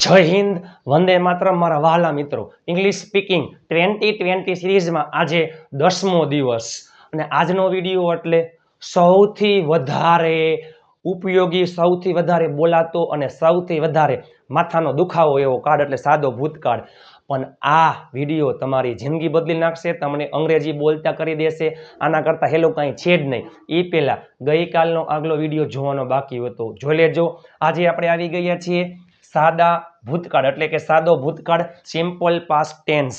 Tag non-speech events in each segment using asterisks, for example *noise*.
જય હિન્દ, વંદે માત્ર મારા વહાલા મિત્રો. ઇંગ્લિશ સ્પીકિંગ ટ્વેન્ટી ટ્વેન્ટી સિરીઝમાં આજે દસમો દિવસ. અને આજનો વીડિયો એટલે સૌથી વધારે ઉપયોગી, સૌથી વધારે બોલાતો અને સૌથી વધારે માથાનો દુખાવો એવો કાર્ડ એટલે સાદો ભૂતકાળ. પણ આ વીડિયો તમારી જિંદગી બદલી નાખશે, તમને અંગ્રેજી બોલતા કરી દેશે, આના કરતાં હેલો કાંઈ છે જ નહીં. એ પહેલાં ગઈકાલનો આગલો વીડિયો જોવાનો બાકી હતો. જોઈ લેજો. આજે આપણે આવી ગયા છીએ સાદા ભૂતકાળ, એટલે કે સાદો ભૂતકાળ સિમ્પલ પાસ્ટ ટેન્સ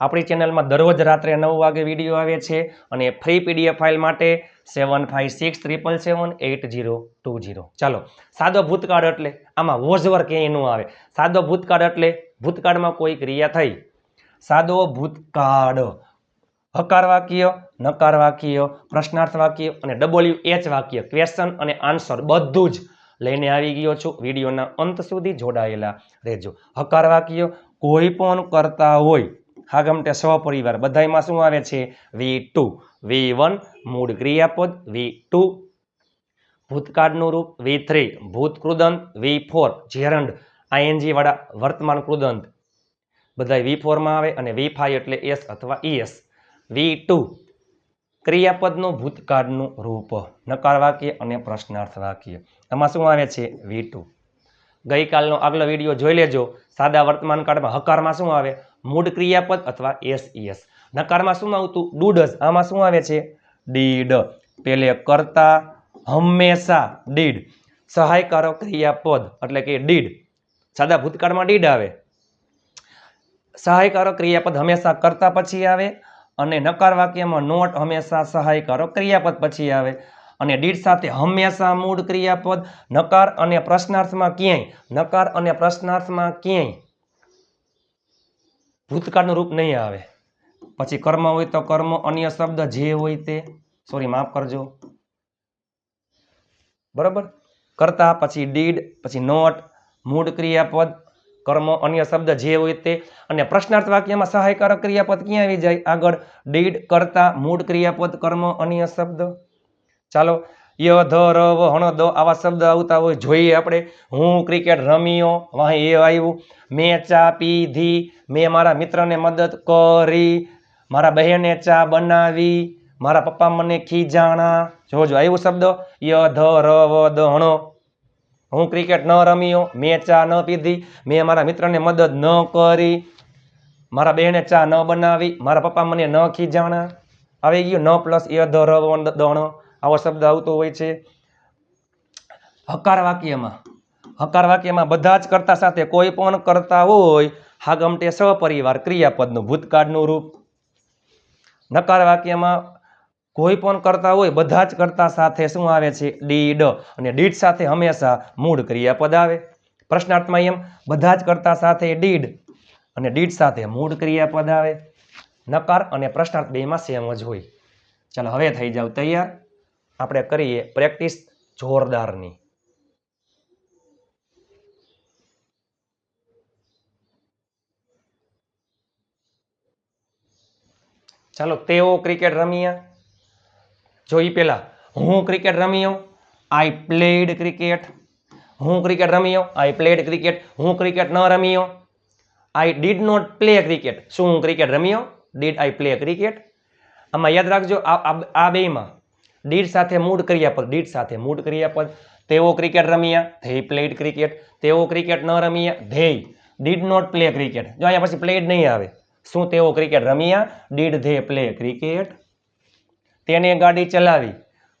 આપણી ચેનલમાં દરરોજ રાત્રે નવ વાગે વીડિયો આવે છે અને ફ્રી પીડીએફ ફાઇલ માટે seven five six triple seven eight zero two zero ચાલો, સાદો ભૂતકાળ એટલે આમાં વોઝવર ક્યાંય ન આવે. સાદો ભૂતકાળ એટલે ભૂતકાળમાં કોઈ ક્રિયા થઈ. સાદો ભૂતકાળ. હકાર વાક્ય, નકાર વાક્ય, પ્રશ્નાર્થ વાક્ય અને ડબલ્યુ એચ વાક્ય ક્વેશ્ચન અને આન્સર બધું જ લઈને આવી ગયો છું. વિડીયોના અંત સુધી જોડાયેલા રહેજો. હકાર વાક્ય કોઈ પણ કરતા હોય, હા ગમતે સહપરિવાર, બધાયમાં શું આવે છે? વી ટુ. વી વન, મૂળ ક્રિયાપદ. વી ટુ, ભૂતકાળનું રૂપ. વી થ્રી ભૂત કૃદંત વી ફોર જેરંડ આઈએનજી વાળા વર્તમાન કૃદંત. બધા વી ફોરમાં આવે અને વી ફાઈવ એટલે એસ અથવા ઈએસ વી ટુ ક્રિયાપદનું ભૂતકાળનું રૂપ નકાર વાક્ય અને પ્રશ્નાર્થ વાક્ય આમાં શું આવે છે? વી ટુ ગઈકાલનો આગલો વીડિયો જોઈ લેજો. સાદા વર્તમાન કાળમાં હકારમાં શું આવે? મૂળ ક્રિયાપદ અથવા એસ ઈએસ નકારમાં શું આવતું? ડુડસ આમાં શું આવે છે? ડીડ. પેલે કરતા હંમેશા ડીડ. સહાયકારો ક્રિયાપદ એટલે કે ડીડ. સાદા ભૂતકાળમાં ડીડ આવે. સહાયકારો ક્રિયાપદ હંમેશા કરતા પછી આવે. અને નકાર વાક્યમાં નોટ હંમેશા સહાયકારક ક્રિયાપદ પછી આવે. અને ડીડ સાથે હંમેશા મૂળ ક્રિયાપદ, નકાર અને પ્રશ્નાર્થમાં ક્યાંય, નકાર અને પ્રશ્નાર્થમાં ક્યાંય. ભૂતકાળનું રૂપ નહીં આવે. પછી કર્મ હોય તો કર્મ, અન્ય શબ્દ જે હોય તે. સોરી માફ કરજો. બરાબર? કરતા પછી ડીડ, પછી નોટ, મૂળ ક્રિયાપદ કર્મ અન્ય શબ્દ જે હોય તે અને પ્રશ્નાર્થ વાક્યમાં સહાયકારક ક્રિયાપદ ક્યાં આવી જાય? આગળ ડીડ, કરતા મૂળ ક્રિયાપદ, કર્મ, અન્ય શબ્દ. ચાલો, ય, ધ, ર, વ, હણ, દ આવા શબ્દ આવતા હોય. જોઈએ આપણે. હું ક્રિકેટ રમ્યો, વાહ એ આવ્યું. મેં ચા પીધી, મેં મારા મિત્રને મદદ કરી, મારા બહેને ચા બનાવી, મારા પપ્પા મને ખીજાણા. જોજો આવ્યું શબ્દ. ય, ધ, ર, વ, દ, હણો. હું ક્રિકેટ ન રમ્યો, મેં ચા ન પીધી, મેં મારા મિત્રને મદદ ન કરી. મારા બહેને ચા ન બનાવી, મારા પપ્પા મને ન ખીજાણા. આવી ગયું ન પ્લસ ય ધ દણો. આવો શબ્દ આવતો હોય છે. હકાર વાક્યમાં હકાર વાક્યમાં બધા જ કરતા સાથે કોઈ પણ કરતા હોય, હાગમટે સપરિવાર ક્રિયાપદનું ભૂતકાળનું રૂપ. નકાર વાક્યમાં કોઈ પણ કરતા હોય, બધા જ કરતા સાથે શું આવે છે? ડીડ. અને ડીડ સાથે હંમેશા મૂળ ક્રિયાપદ આવે. પ્રશ્નાર્થમાં એમ, બધા જ કરતા સાથે ડીડ અને ડીડ સાથે મૂળ ક્રિયાપદ આવે. નકાર અને પ્રશ્નાર્થ બેમાં સેમ જ હોય. ચાલો, હવે થઈ જાવ તૈયાર. આપણે કરીએ પ્રેક્ટિસ જોરદારની. ચાલો, તેઓ ક્રિકેટ રમ્યા. જોઈ પેલા, હું ક્રિકેટ રમ્યો આઈ પ્લેડ ક્રિકેટ હું ક્રિકેટ રમ્યો આઈ પ્લેડ ક્રિકેટ હું ક્રિકેટ ન રમ્યો I did not play cricket શું હું ક્રિકેટ રમ્યો ડીડ આઈ પ્લે ક્રિકેટ આમાં યાદ રાખજો, આ બેમાં ડીડ સાથે મૂળ ક્રિયાપદ ડીડ સાથે મૂળ ક્રિયાપદ. તેઓ ક્રિકેટ રમ્યા ધે પ્લેડ ક્રિકેટ તેઓ ક્રિકેટ ન રમ્યા they did not play cricket જો અહીંયા પછી પ્લેડ નહીં આવે, શું તેઓ ક્રિકેટ રમ્યા? ડીડ ધે પ્લે ક્રિકેટ તેને ગાડી ચલાવી.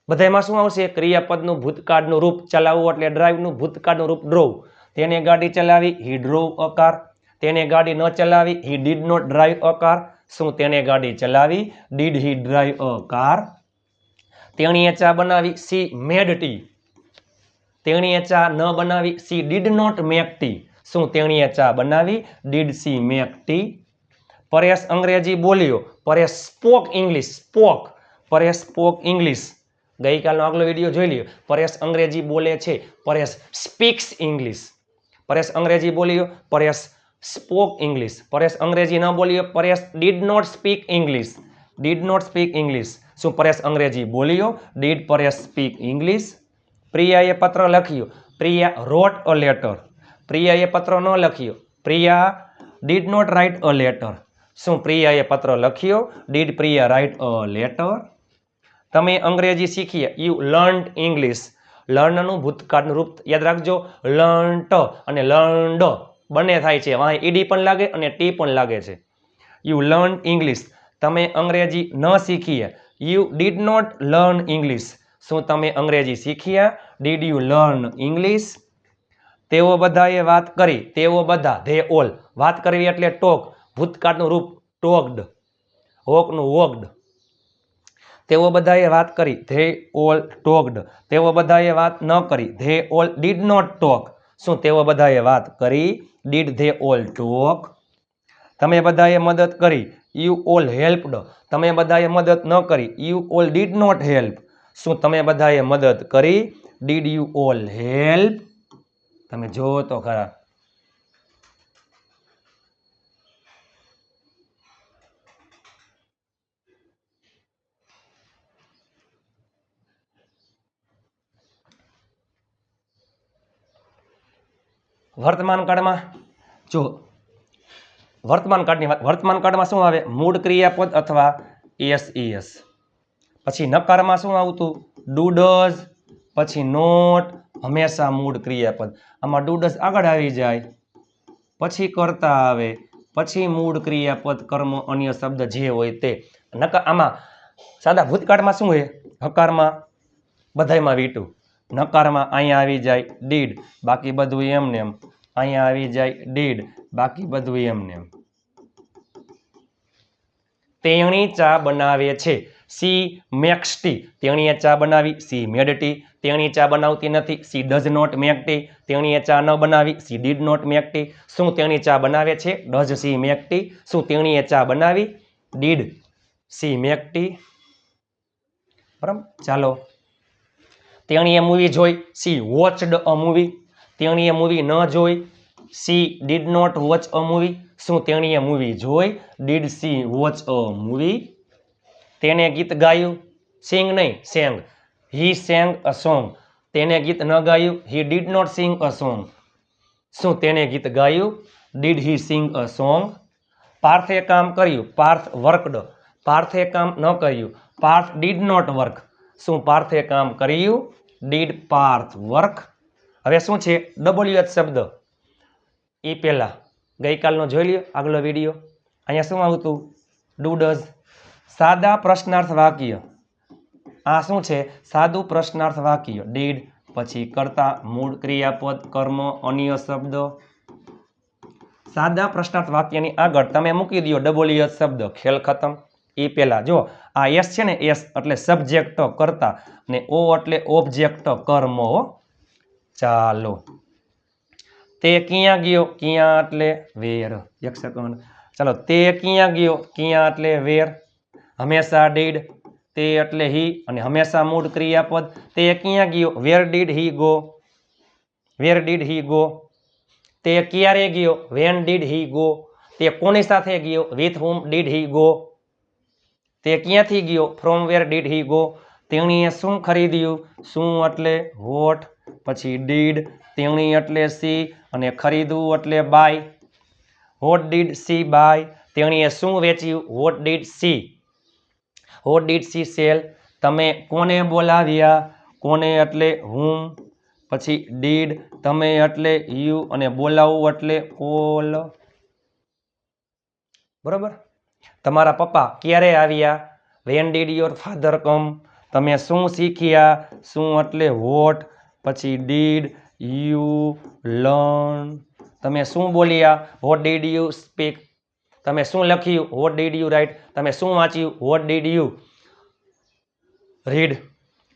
બધામાં શું આવશે? ક્રિયાપદનું ભૂતકાળનું રૂપ ચલાવવું એટલે ડ્રાઈવનું ભૂતકાળનું રૂપ ડ્રોવ. તેને ગાડી ચલાવી હી ડ્રોવ અ કાર તેને ગાડી ન ચલાવી he did not drive a car શું તેને ગાડી ચલાવી? Did he drive a car તેણીએ ચા બનાવી સી મેડ ટી તેણીએ ચા ન બનાવી she did not make tea શું તેણીએ ચા બનાવી? Did she make tea Paresh અંગ્રેજી બોલ્યો, Paresh spoke English spoke Paresh spoke English. ગઈકાલનો આગલો વીડિયો જોઈ લ્યો. પરેશ અંગ્રેજી બોલે છે. Paresh speaks English. પરેશ અંગ્રેજી બોલ્યો, પરેશ સ્પોક ઇંગ્લિશ. પરેશ અંગ્રેજી ન બોલ્યો, Paresh did not speak English. Did not speak English. શું પરેશ અંગ્રેજી બોલ્યો? Did Paresh speak English. પ્રિયાએ પત્ર લખ્યો. પ્રિયા રોટ અ લેટર. પ્રિયાએ પત્ર ન લખ્યો. Priya did not write a letter. શું પ્રિયાએ પત્ર લખ્યો? Did Priya write a letter. તમે અંગ્રેજી શીખીએ યુ લર્ન ઇંગ્લિશ લર્નનું ભૂતકાળનું રૂપ યાદ રાખજો. લર્ન્ટ અને લર્ન્ડ બંને થાય છે. વાંહે ઈડી પણ લાગે અને ટી પણ લાગે છે. યુ લર્ન ઇંગ્લિશ તમે અંગ્રેજી ન શીખીએ you did not learn English શું તમે અંગ્રેજી શીખ્યા? ડીડ યુ લર્ન ઇંગ્લિશ તેઓ બધાએ વાત કરી. તેઓ બધા ધે ઓલ વાત કરવી એટલે ટોક. ભૂતકાળનું રૂપ ટોકડ. હોકનું વોકડ. તેઓ બધાએ વાત કરી, ધે ઓલ ટોકડ. તેઓ બધાએ વાત ન કરી, they all did not talk. શું તેઓ બધાએ વાત કરી, ડીડ ધે ઓલ ટોક. તમે બધાએ મદદ કરી, યુ ઓલ હેલ્પડ. તમે બધાએ મદદ ન કરી, you all did not help. શું તમે બધાએ મદદ કરી, ડીડ યુ ઓલ હેલ્પ? તમે જો તો ખરા. વર્તમાન કાળમાં? જો, વર્તમાન કાળની વાત વર્તમાન કાળમાં શું આવે? મૂળ ક્રિયાપદ અથવા એસ એસ. પછી નકારમાં શું આવતું? ડુડઝ પછી નોટ, હંમેશા મૂળ ક્રિયાપદ. આમાં ડુડસ આગળ આવી જાય, પછી કરતા આવે, પછી મૂળ ક્રિયાપદ, કર્મ, અન્ય શબ્દ જે હોય તે. નકા આમાં સાદા ભૂતકાળમાં શું હોય? હકારમાં બધાયમાં વીટું. નકારમાં અહીંયા આવી જાય ડીડ, બાકી બધું એમને એમ અહીંયા આવી જાય ડીડ, બાકી બધું એમને એમ તેણી ચા બનાવે છે. સી મેક્સ ટી તેણીએ ચા બનાવી, સી મેડ ટી તેણી ચા બનાવતી નથી, she does not make tea તેણીએ ચા ન બનાવી, she did not make tea શું તેણી ચા બનાવે છે? ડઝ સી મેક ટી શું તેણીએ ચા બનાવી? ડીડ. સી મેક ટી બરાબર? ચાલો. તેણીએ મૂવી જોઈ. સી વોચડ અ મૂવી તેણીએ મૂવી ન જોઈ. She did not watch a movie શું તેણીએ મૂવી જોઈ? Did she watch a movie તેણે ગીત ગાયું? સિંગ નહીં sang he sang a song તેને ગીત ન ગાયું? He did not sing a song શું તેણે ગીત ગાયું? Did he Singh a song પાર્થે કામ કર્યું. પાર્થ વર્કડ પાર્થે કામ ન કર્યું. પાર્થ ડીડ નોટ વર્ક શું પાર્થે કામ કર્યું? ડીડ પાર્થ વર્ક હવે શું છે? ડબલ્યુ એચ શબ્દ. એ પહેલાં. ગઈકાલનો જોઈ લ્યો, આગલો વીડિયો. અહીંયા શું આવતું? ડુ સાદા પ્રશ્નાર્થ વાક્ય. આ શું છે? સાદું પ્રશ્નાર્થ વાક્ય. ડીડ પછી કરતા મૂળ ક્રિયાપદ, કર્મ, અન્ય શબ્દ. સાદા પ્રશ્નાર્થ વાક્યની આગળ તમે મૂકી દો ડબલ્યુ એચ શબ્દ. ખેલ ખતમ. એ પહેલાં. જો આ એસ છે ને એસ એટલે સબ્જેક્ટ કરતા ને ઓ એટલે ઓબ્જેક્ટ કર્મ ચાલો. તે ક્યાં ગયો? ક્યાં એટલે વેર? એક સેકન્ડ ચાલો, તે ક્યાં ગયો? ક્યાં એટલે વેર? હંમેશા ડીડ તે એટલે હી અને હંમેશા મૂળ ક્રિયાપદ. તે ક્યાં ગયો? Where did he go where did he go તે ક્યારે ગયો? વેન ડીડ હી ગો તે કોની સાથે ગયો? With whom did he go તે ક્યાંથી ગયો? From where did he go તેણીએ શું ખરીદ્યું? શું એટલે વોટ પછી ડીડ તેણી એટલે સી અને ખરીદવું એટલે buy what did she buy તેણીએ શું વેચ્યું? What did she what did she sell તમે કોને બોલાવ્યા? કોને એટલે હું પછી ડીડ તમે એટલે યુ અને બોલાવવું એટલે કોલ બરોબર? તમારા પપ્પા ક્યારે આવ્યા? When did your father come તમે શું શીખ્યા? શું એટલે વોટ પછી ડીડ યુ લર્ન તમે શું બોલ્યા? વોટ ડીડ યુ સ્પીક તમે શું લખ્યું? વોટ ડીડ યુ રાઇટ તમે શું વાંચ્યું? વોટ ડીડ યુ રીડ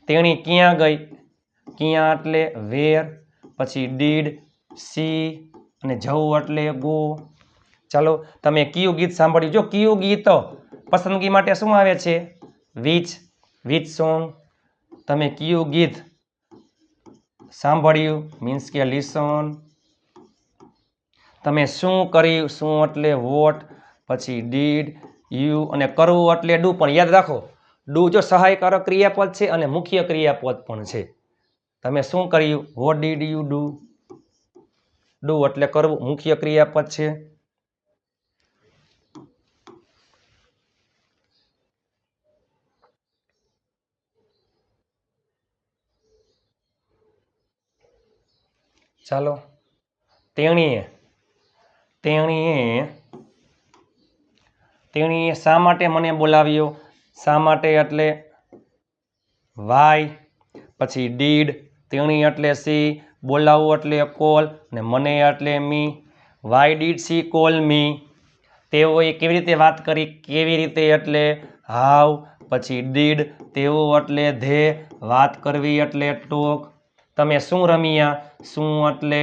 તેણી ક્યાં ગઈ? ક્યાં એટલે વેર પછી ડીડ સી અને જવું એટલે ગો ચાલો તમે કયું ગીત સાંભળ્યું? જો કયું ગીત પસંદગી માટે શું આવે છે? Which which song. તમે કયું ગીત સાંભળ્યું? મીન્સ કે લિસન. તમે શું કર્યું? શું એટલે વોટ? પછી ડીડ, યુ અને કરવું એટલે ડુ. પણ યાદ રાખો, ડુ જો સહાયકારક ક્રિયાપદ છે અને મુખ્ય ક્રિયાપદ પણ છે. તમે શું કર્યું? What did you do? Do એટલે કરવું મુખ્ય ક્રિયાપદ છે. ચાલો. તેણીએ તેણીએ તેણીએ શા માટે મને બોલાવ્યો? શા માટે એટલે? વાય, પછી ડીડ, તેણી એટલે સી બોલાવવું એટલે કોલ, ને મને એટલે me. Why did, she call, me. તેઓએ કેવી રીતે વાત કરી? કેવી રીતે એટલે? હાવ, પછી ડીડ, તેઓ એટલે ધે, વાત કરવી એટલે ટોક તમે શું રમ્યા? શું એટલે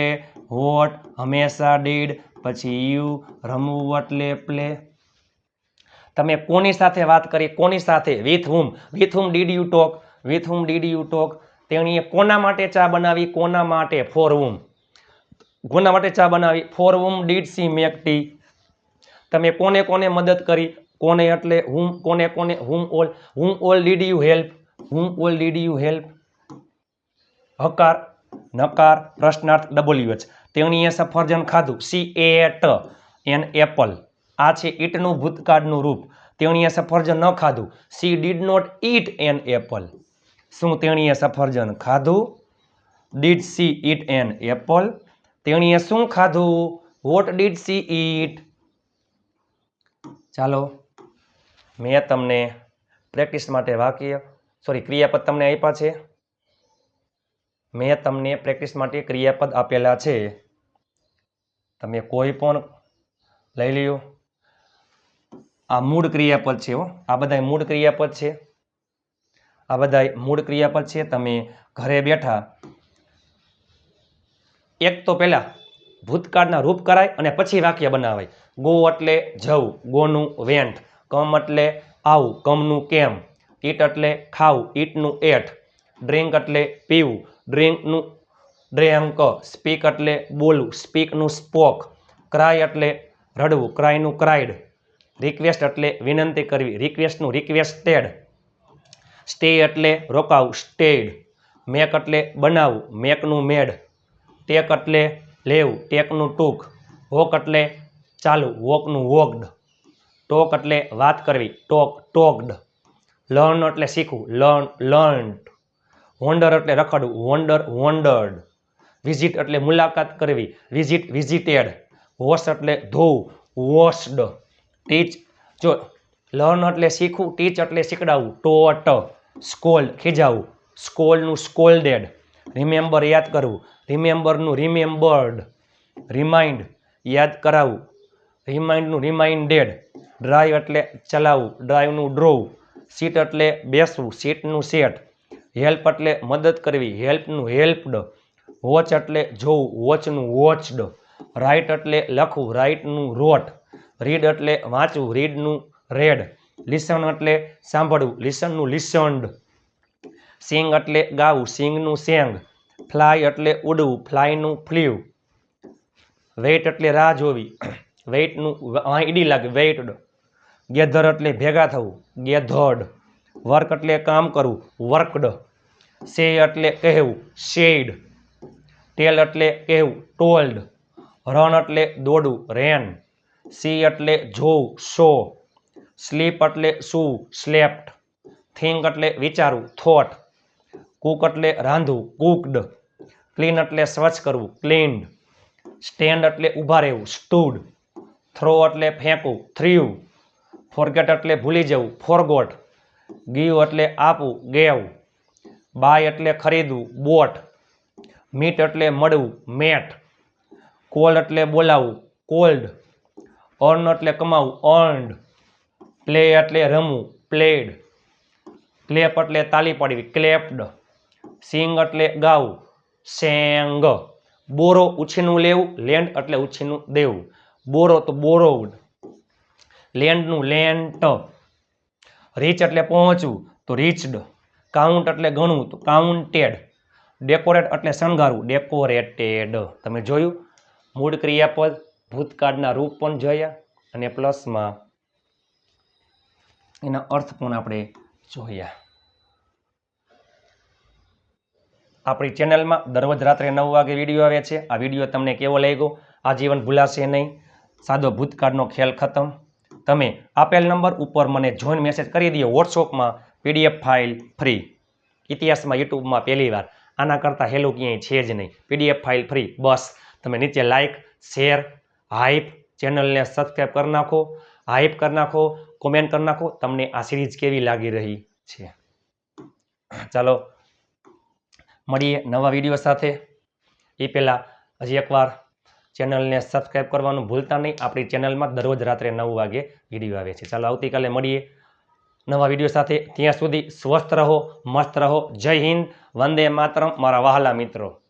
વોટ? હંમેશા ડીડ, પછી યુ, રમવું એટલે પ્લે. તમે કોની સાથે વાત કરી? કોની સાથે? With whom with whom did you talk with whom did you talk તેણીએ કોના માટે ચા બનાવી? કોના માટે? ફોર હુમ કોના માટે ચા બનાવી? For whom did she make tea તમે કોને કોને મદદ કરી? કોને એટલે હુમ કોને કોને? Whom all whom all did you help whom all did you help હકાર, નકાર, પ્રશ્નાર્થ ડબલ્યુ એચ તેણીએ સફરજન ખાધું. She a ate an apple આ છે ઈટનું ભૂતકાળનું રૂપ. તેણીએ સફરજન ન ખાધું. She did not eat an apple શું તેણીએ સફરજન ખાધું? Did she eat an apple તેણીએ શું ખાધું? વોટ ડીડ સી ઈટ ચાલો, મેં તમને પ્રેક્ટિસ માટે વાક્ય સોરી ક્રિયાપદ તમને આપ્યા છે. મેં તમને પ્રેક્ટિસ માટે ક્રિયાપદ આપેલા છે. તમે કોઈ પણ લઈ લ્યો. આ મૂળ ક્રિયાપદ છે હો. આ બધા મૂળ ક્રિયાપદ છે. આ બધા મૂળ ક્રિયાપદ છે. તમે ઘરે બેઠા એક તો પહેલાં ભૂતકાળના રૂપ કરાય અને પછી વાક્ય બનાવાય. ગો એટલે જવું ગોનું વેન્ટ કમ એટલે આવું, કમનું કેમ ઈટ એટલે ખાવું, ઈટનું એઠ, ડ્રિંક એટલે પીવું ડ્રિંકનું ડ્રેંક, સ્પીક એટલે બોલવું. સ્પીકનું સ્પોક, ક્રાય એટલે રડવું. ક્રાયનું ક્રાઇડ, રિક્વેસ્ટ એટલે વિનંતી કરવી. રિક્વેસ્ટનું રિક્વેસ્ટેડ. સ્ટે એટલે રોકાવું. સ્ટેડ. મેક એટલે બનાવવું. મેકનું મેડ. ટેક એટલે લેવું. ટેકનું ટૂંક. વોક એટલે ચાલુ વોકનું વોકડ. ટોક એટલે વાત કરવી. Talk, talked. લર્ન એટલે શીખવું. લર્ન લર્ન્ડ વોન્ડર એટલે રખડવું વોન્ડર વોન્ડર્ડ વિઝિટ એટલે મુલાકાત કરવી વિઝિટ વિઝિટેડ વોશ એટલે ધોવું વોશ્ડ ટીચ જો લર્ન એટલે શીખવું ટીચ એટલે શીખડાવવું ટોટ સ્કોલ ખીજાવું. સ્કોલનું સ્કોલ્ડેડ રિમેમ્બર યાદ કરવું. રિમેમ્બરનું રિમેમ્બર્ડ રિમાઇન્ડ યાદ કરાવવું. રિમાઇન્ડનું રિમાઇન્ડેડ ડ્રાઈવ એટલે ચલાવવું ડ્રાઈવનું ડ્રોવ સીટ એટલે બેસવું સીટનું સેટ હેલ્પ એટલે મદદ કરવી, હેલ્પનું હેલ્પડ વોચ એટલે જોવું, વોચનું વોચડ રાઇટ એટલે લખવું, રાઇટનું રોટ. રીડ એટલે વાંચવું, રીડનું રેડ. લિસન એટલે સાંભળવું, લિસનનું લિસન્ડ સિંગ એટલે ગાવું, સિંગનું સેંગ. ફ્લાય એટલે ઉડવું, ફ્લાયનું ફ્લ્યુ વેઇટ એટલે રાહ જોવી. *clears throat* વેઇટનું ઈડી લાગે વેઇટડ ગેધર એટલે ભેગા થવું, ગેધર્ડ. વર્ક એટલે કામ કરવું વર્કડ સે એટલે કહેવું, શેડ. ટેલ એટલે કહેવું, ટોલ્ડ. રન એટલે દોડવું, રેન. સી એટલે જોવું, શો. સ્લીપ એટલે સૂ સ્લેપ્ટ થિંક એટલે વિચારવું, થોટ. કુક એટલે રાંધવું, કુકડ. ક્લીન એટલે સ્વચ્છ કરવું, ક્લીન્ડ. સ્ટેન્ડ એટલે ઊભા રહેવું, સ્ટૂડ. થ્રો એટલે ફેંકવું, થ્રીવ. ફોરગેટ એટલે ભૂલી જવું, ફોરગોટ. ગીવ એટલે આપવું, ગેવ. બાય એટલે ખરીદવું, બોટ. મીટ એટલે મળવું, મેટ. કોલ એટલે બોલાવવું, કોલ્ડ. અર્ન એટલે કમાવું, અર્ન્ડ. પ્લે એટલે રમવું, પ્લેડ. ક્લેપ એટલે તાલી પાડવી, ક્લેપ્ડ. સિંગ એટલે ગાવું, સેંગ. બોરો ઉછીનું લેવું, લેન્ડ એટલે ઉછીનું દેવું. બોરો તો બોરોવડ. લેન્ડનું લેન્ટ. રીચ એટલે પહોંચવું, તો રીચડ. કાઉન્ટ એટલે ગણવું તો કાઉન્ટેડ. ડેકોરેટ એટલે શણગારવું. ડેકોરેટેડ. તમે જોયું? મૂળ ક્રિયાપદ ભૂતકાળના રૂપ પણ જોયા અને પ્લસમાં એના અર્થ પણ આપણે જોયા. આપણી ચેનલમાં દરરોજ રાત્રે નવ વાગે વીડિયો આવે છે. આ વીડિયો તમને કેવો લાગ્યો? આજીવન ભૂલાશે નહીં. સાદો ભૂતકાળનો ખ્યાલ ખતમ. તમે આપેલ નંબર ઉપર મને જોઈન મેસેજ કરી દો વોટ્સઅપમાં પીડીએફ ફાઇલ ફ્રી. ઇતિહાસમાં યુટ્યુબમાં પહેલી વાર. આના કરતાં હેલું ક્યાંય છે જ નહીં. PDF file free. બસ. તમે નીચે લાઇક શેર હાઇપ ચેનલને સબસ્ક્રાઈબ કરી નાખો. હાઇપ કરી નાખો. કોમેન્ટ કરી નાખો. તમને આ સિરીઝ કેવી લાગી રહી છે? ચાલો, મળીએ નવા વીડિયો સાથે. એ પહેલાં હજી એકવાર ચેનલને સબસ્ક્રાઈબ કરવાનું ભૂલતા નહીં. આપણી ચેનલમાં દરરોજ રાત્રે નવ વાગે વીડિયો આવે છે. ચાલો, આવતીકાલે મળીએ. નવા વીડિયો સાથે ત્યાં સુધી સ્વસ્થ રહો, મસ્ત રહો. જય હિન્દ, વંદે માતરમ, મારા વહાલા મિત્રો.